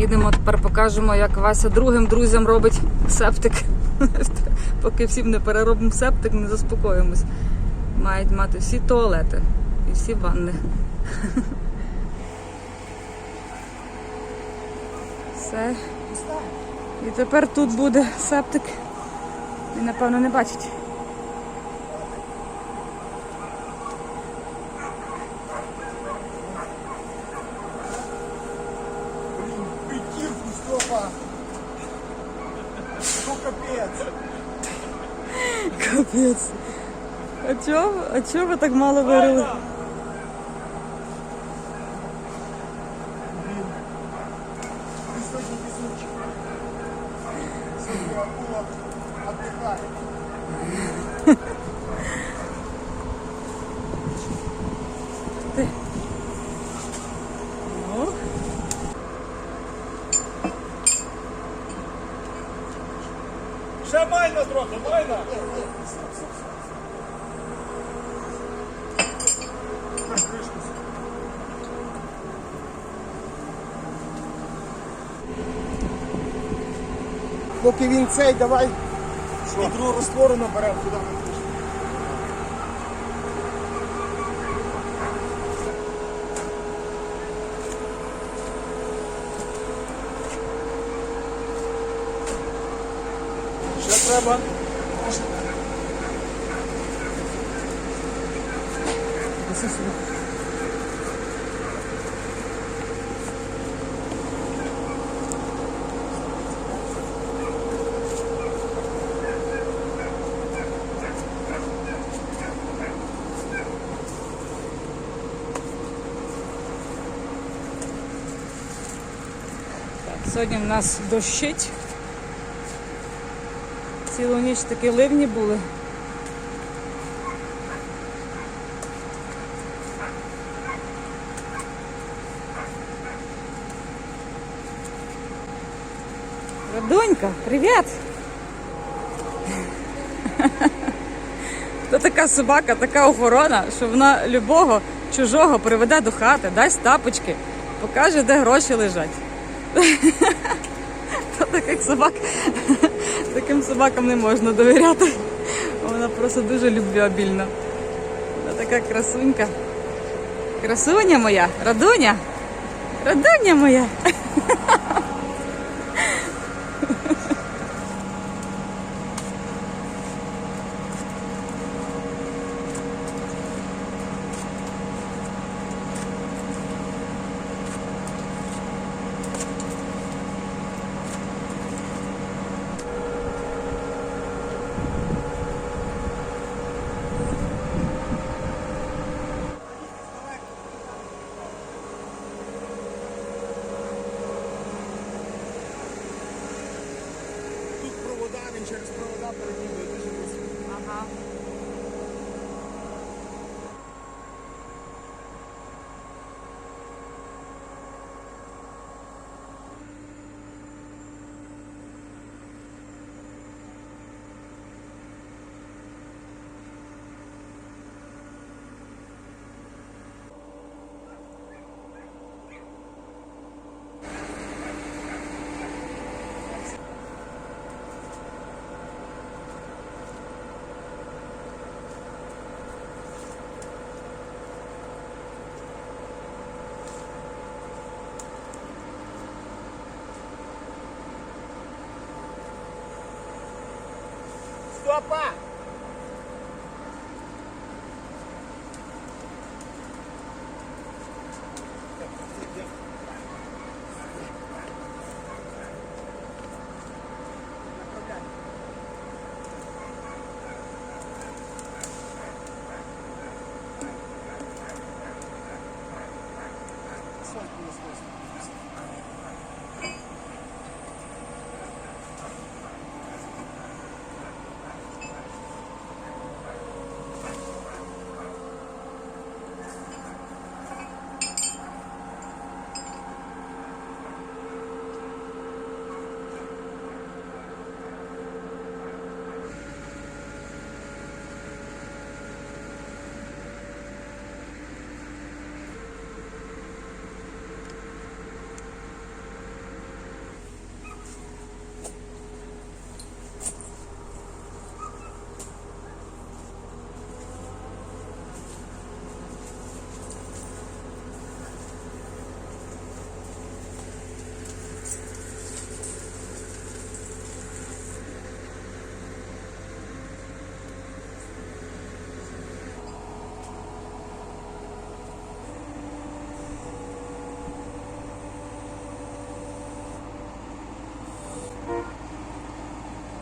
Їдемо тепер покажемо, як Вася другим друзям робить септик. Поки всім не переробимо септик, не заспокоїмось. Мають мати всі туалети і всі ванни. Все. І тепер тут буде септик. Він, напевно, не бачить. Прикинку, Степа! Ну капець! Капець. А чого? Чого ви так мало вирили? Поки він цей, давай відру роствору наберемо туди. Ще треба. Неси сьогодні в нас дощить. Цілу ніч такі ливні були. Радонька, привіт! То така собака, така охорона, що вона любого чужого приведе до хати, дасть тапочки, покаже, де гроші лежать. То таких собак, таким собакам не можна довіряти. Вона просто дуже любвеобільна. Вона така красунька. Красуня моя, радуня. Радуня моя. Estopa!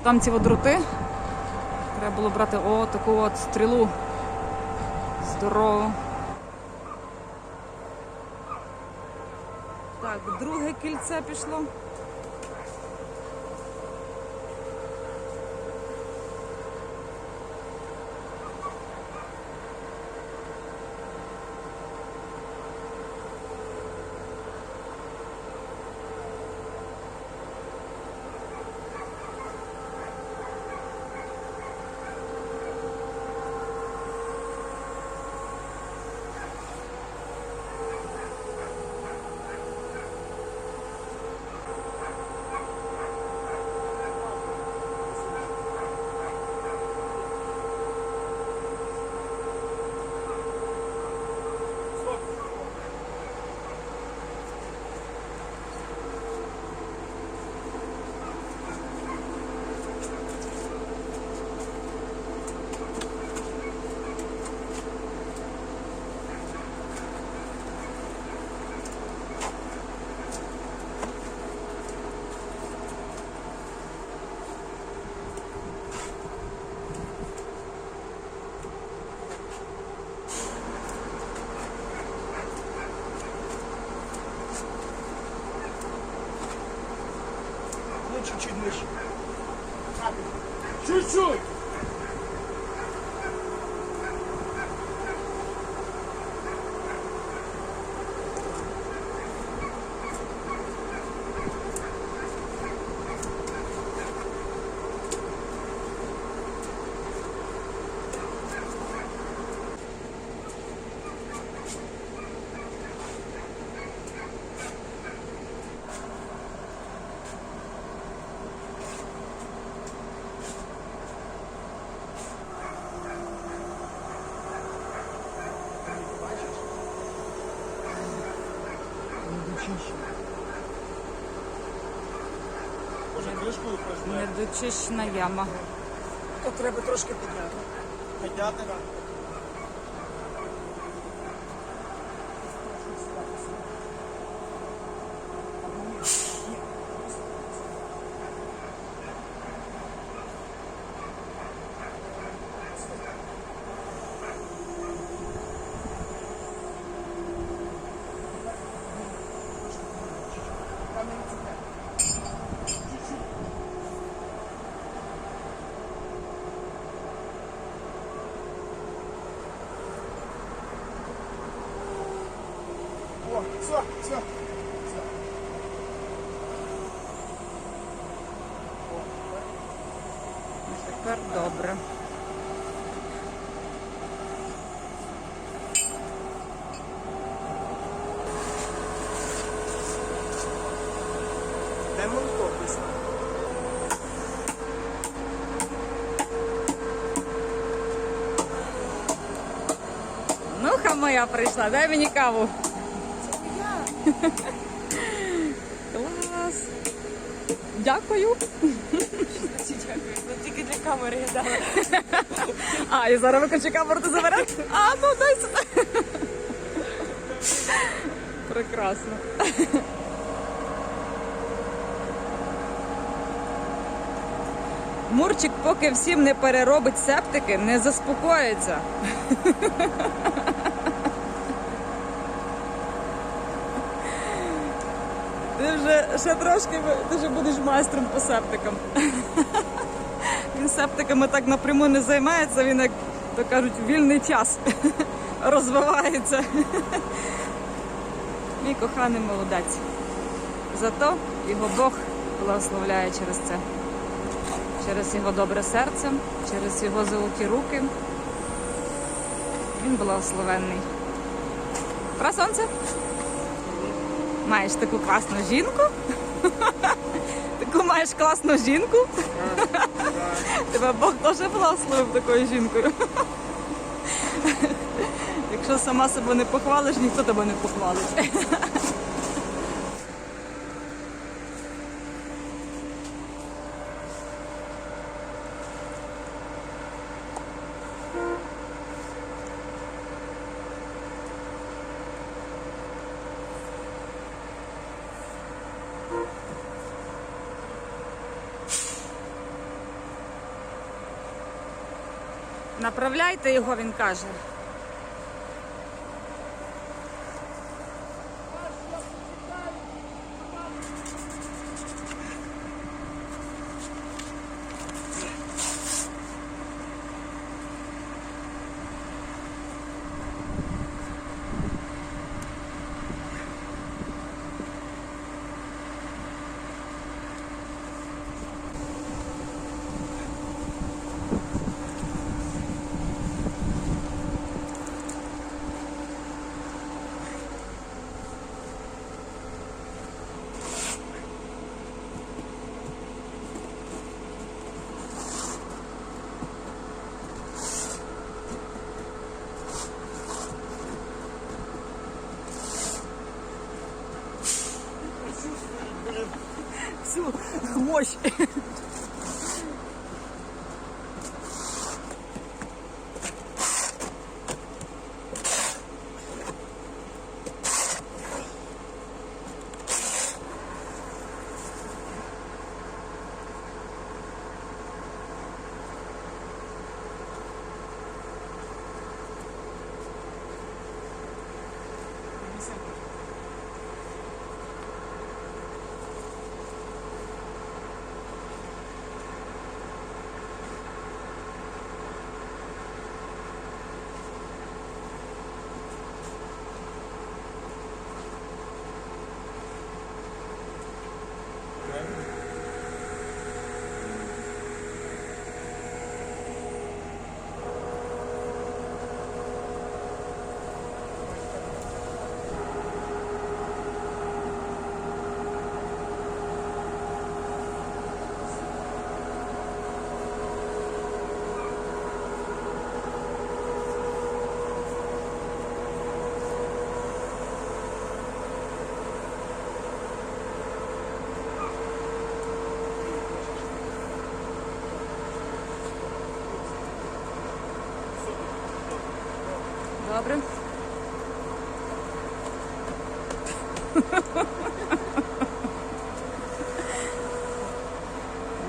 Там ці водороти. Треба було брати о, таку от стрілу. Здорову. Так, друге кільце пішло. Ну, Недочищена яма. То треба трошки підняти. Підняти, так. О, все, все. Тепер добре. Де молоток писано? Нуха моя прийшла, дай мені каву. Це Клас. Дякую. Дякую. Тільки для камери я дала. А, і зараз виключи камеру, ти забереш? А, ну дай сюди. Прекрасно. Мурчик, поки всім не переробить септики, не заспокоїться. Ти вже ще трошки ти вже будеш майстром по септикам. Він септиками так напряму не займається, він, як то кажуть, вільний час розвивається. Мій коханий молодець. Зато його Бог благословляє через це. Через його добре серце, через його золоті руки. Він благословенний. Про сонце? Маєш таку класну жінку? Таку маєш класну жінку? Тебе Бог дуже благословив такою жінкою. Якщо сама себе не похвалиш, ніхто тебе не похвалить. Направляйте його, він каже. hoje. Добре.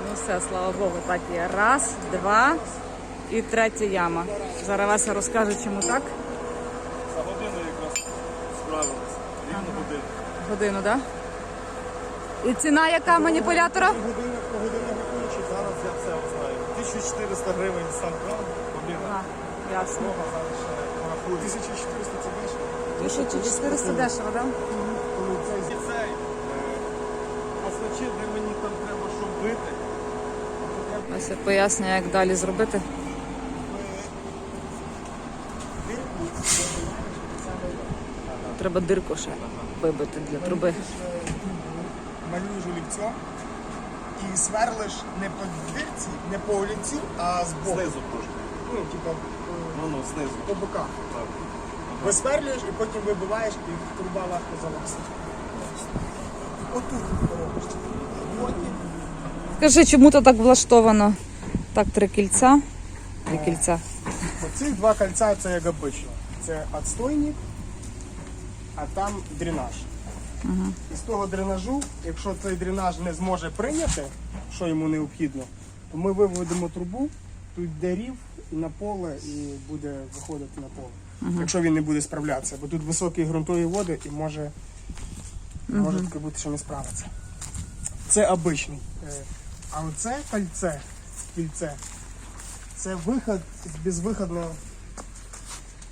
Ну все, слава Богу, так є. Раз, два і третя яма. Зараз Вася розкаже, чому так. За годину якраз справилися. Рівно годину. Годину, так? Да? І ціна яка маніпулятора? Година по годині виключить, зараз я все знаю. 1400 гривень сам кран, година. А, ясно. Дорога зараз ще порахую. 1400 це дешево. 1400 дешево, так? Да цей зі цей, позначи, де мені там треба, щоб бити. Вася пояснює, як далі зробити. Треба дирку ще вибити для труби. Малюєш олівцем і сверлиш не по дирці, не по олівцю, а з боку. Знизу трошки. Ну, типа, Ну, ну, знизу. по боках. Так. Висверлюєш і потім вибиваєш, і труба легко залазить. Отут робиш. Потім Скажи, чому то так влаштовано? Так, три кільця. Три кільця. Оці два кольця це як обично. Це відстойник, а там дренаж. І з того дренажу, якщо цей дренаж не зможе прийняти, що йому необхідно, то ми виведемо трубу, тут йде рів і на поле, і буде виходити на поле. Якщо він не буде справлятися, бо тут високі ґрунтові води і може, може таке бути, що не справиться. Це обичний. А оце кольце, кільце, це виход з безвиходного.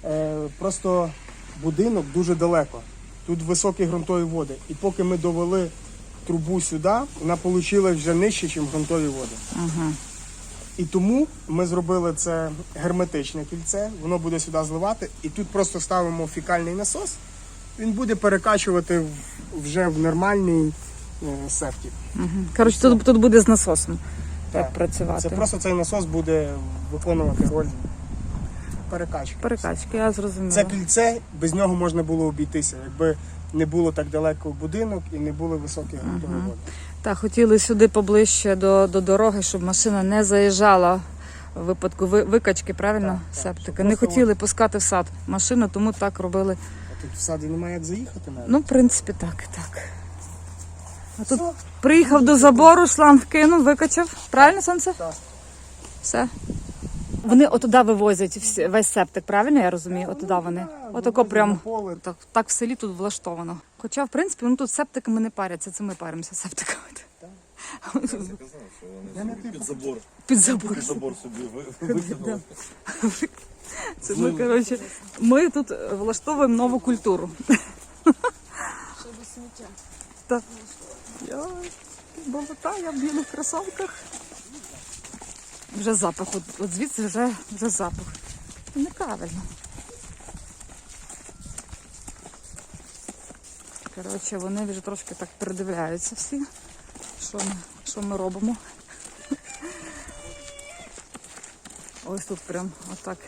Е, просто будинок дуже далеко. Тут високі ґрунтові води. І поки ми довели трубу сюди, вона вийшла вже нижче, ніж ґрунтові води. Ага. І тому ми зробили це герметичне кільце, воно буде сюди зливати, і тут просто ставимо фікальний насос, він буде перекачувати вже в нормальний е, септик. Коротше, тут, тут буде з насосом так, Так. працювати. Це просто цей насос буде виконувати роль перекачки. Перекачки, я зрозуміла. Це кільце, без нього можна було обійтися, якби не було так далеко будинок і не були високі ґрунтові води. Так, хотіли сюди поближче до, до дороги, щоб машина не заїжджала в випадку ви- викачки, правильно? Так, так, Септика. щоб Не хотіли пускати в сад машину, тому так робили. А тут в саді немає як заїхати навіть. Ну, в принципі, так, так. А тут Все. приїхав до забору, шланг кинув, викачав. Правильно, сонце? Так. Все. Вони отуда вивозять всі- весь септик, правильно я розумію? Отуда вони. Отако прям поле. так, так в селі тут влаштовано. Хоча, в принципі, ну тут септиками не паряться, це ми паримося септиками. Я не. Під забор, Під забор. під забор собі ви- викинули. Це ми, коротше, ми тут влаштовуємо нову культуру. Щоб сміття. Я болота, в білих кросовках. Вже запах, от, от звідси вже, вже запах. Неправильно. Коротше, вони вже трошки так передивляються всі, що ми, що ми робимо. Ось тут прям отак.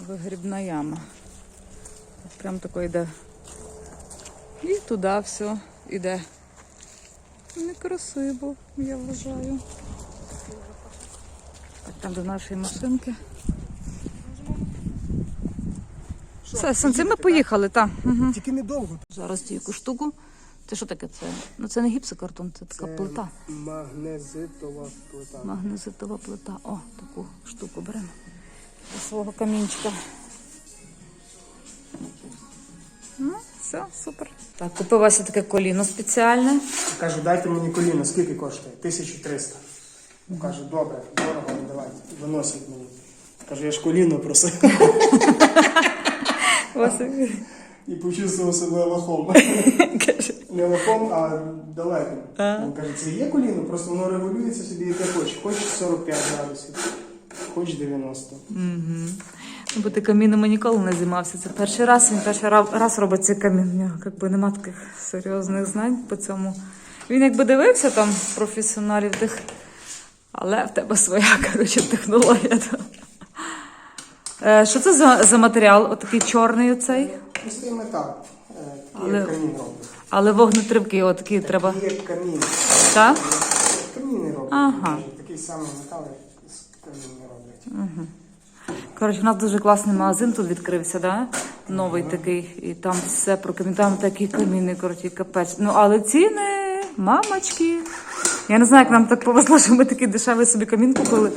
Вигрібна яма. Прям тако йде. І туди все йде. Некрасиво, я вважаю. Так, там до нашої машинки. Все, сонце, ми поїхали, так. Угу. Тільки недовго. Зараз тільки штуку. Це що таке? Це, ну, це не гіпсокартон, це така плита. Магнезитова плита. Магнезитова плита. О, таку штуку беремо. До свого камінчика. Все, супер. Так, купилася таке коліно спеціальне. Кажу, дайте мені коліно, скільки коштує? 1300. Кажу, добре, дорого, ну давайте, виносять мені. Кажу, я ж коліно просив. І почувствував себе лохом. каже. Не лохом, а далеко. Він каже, це є коліно, просто воно регулюється собі яке хоче. Хоч 45 градусів, хоч 90. Ну, Бо ти камінами ніколи не займався. Це перший раз. Він перший раз робить цей камін. У нього якби нема таких серйозних знань по цьому. Він якби дивився там професіоналів тих, але в тебе своя коротше, технологія. Е, Що це за, за матеріал? Отакий чорний оцей. Простий метал. Е, Такий Але- камін робить. Але вогнетривкий, отакий треба. Такий як камін. Так? Каміни роблять. Ага. Такий самий метал, як з каміни роблять. Коротше, у нас дуже класний магазин тут відкрився, да? новий такий. І там все про камін. Там такі каміни, коротше, капець. Ну, але ціни, мамочки. Я не знаю, як нам так повезло, що ми такий дешевий собі камін купили.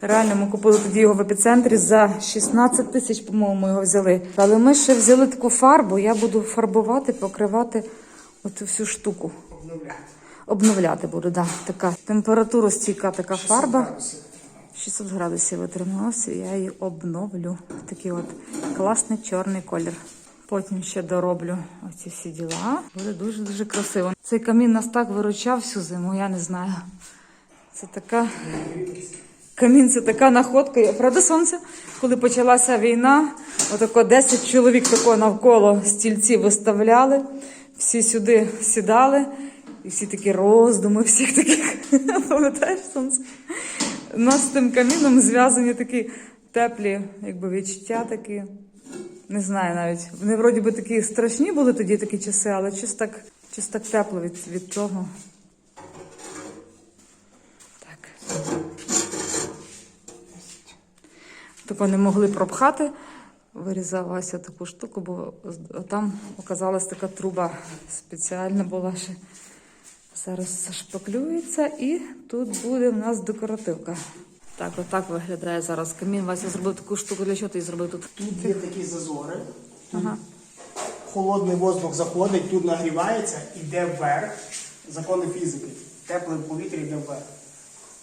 Реально, ми купили тоді його в епіцентрі за 16 тисяч, по-моєму, його взяли. Але ми ще взяли таку фарбу, я буду фарбувати, покривати оцю всю штуку. Обновляють. Обновляти буду, да. Така температура стійка така фарба. Градусів. 600 градусів витрималася, я її обновлю. Такий от класний чорний колір. Потім ще дороблю оці всі діла. Буде дуже-дуже красиво. Цей камін нас так виручав всю зиму, я не знаю. Це така. Камін це така находка. Правда, сонце? Коли почалася війна, отако 10 чоловік тако навколо стільці виставляли, всі сюди сідали, і всі такі роздуми, всіх таких. Пам'ятаєш сонце? У нас з тим каміном зв'язані такі теплі, якби відчуття такі. Не знаю навіть. Вони вроді би такі страшні були тоді такі часи, але щось так, щось так тепло від, від того. Так. Тако не могли пропхати. Вирізав Вася таку штуку, бо там оказалась така труба спеціальна була ще. Зараз зашпаклюється і тут буде в нас декоративка. Так, отак виглядає зараз камін. Вася зробив таку штуку. Для чого ти зробив тут? Тут є такі зазори. Тут холодний воздух заходить, тут нагрівається, іде вверх. Закони фізики. Тепле повітря йде вверх.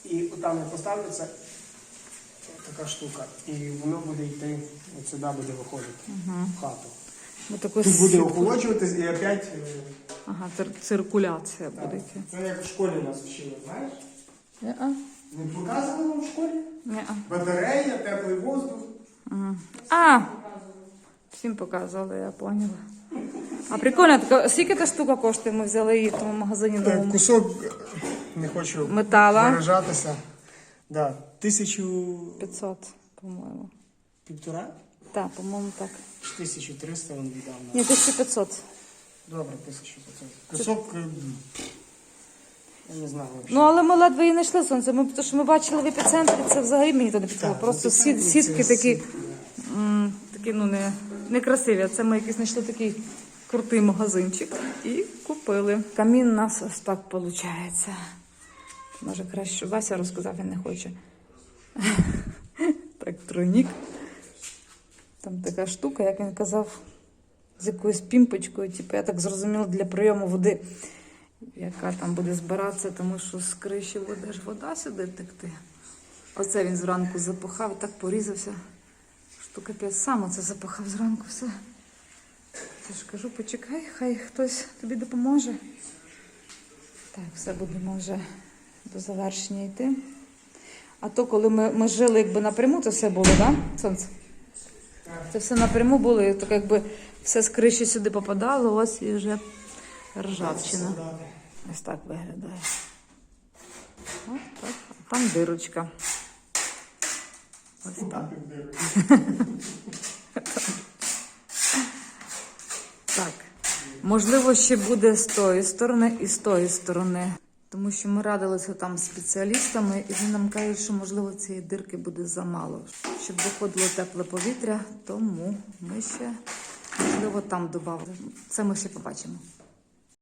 І там не поставиться така штука. І воно буде йти, от сюди буде виходити в хату. Тут буде охолоджуватись і опять. Ага, цир- циркуляція буде йти. Це як в школі нас вчили, знаєш? Ні-а. Не показували нам в школі? Ні-а. Батарея, теплий воздух. А! Всім показували, я поняла. А прикольно, така, скільки та штука коштує? Ми взяли її в тому магазині новому. Кусок, е, не хочу Метала. виражатися. Да, тисячу 500, по-моєму. півтора, Так, по-моєму, так. чи тисячу триста він віддав. нам. Ні, 1500. Добре, тисячу п'ятсот. Кусок, е, я не знаю. Ну, але ми ледве її знайшли сонце. Ми, тому що ми бачили в епіцентрі, це взагалі мені то не підходило. Так, Просто в сіт, епіцентрі сітки це такі, м, такі ну, не, не красиві. А Це ми якийсь знайшли такий крутий магазинчик і купили. Камін у нас ось так виходить. Може, краще, Вася розказав, він не хоче. Так, тройнік. Там така штука, як він казав, з якоюсь пімпочкою, типу, я так зрозуміла, для прийому води, яка там буде збиратися, тому що з криші буде ж вода сюди текти. Оце він зранку запахав, так порізався. Що капець сам оце запахав зранку все. Я ж кажу, почекай, хай хтось тобі допоможе. Так, все будемо вже до завершення йти. А то, коли ми, ми жили якби напряму, то все було, так? Да? Сонце? Це все напряму було, і так якби все з криші сюди попадало, ось і вже ржавчина. Ось так виглядає. Ось так. А там дирочка. Ось так. Так. Можливо, ще буде з тої сторони і з тої сторони. Тому що ми радилися там з спеціалістами, і вони нам кажуть, що можливо цієї дирки буде замало, щоб виходило тепле повітря, тому ми ще можливо там додав. Це ми ще побачимо.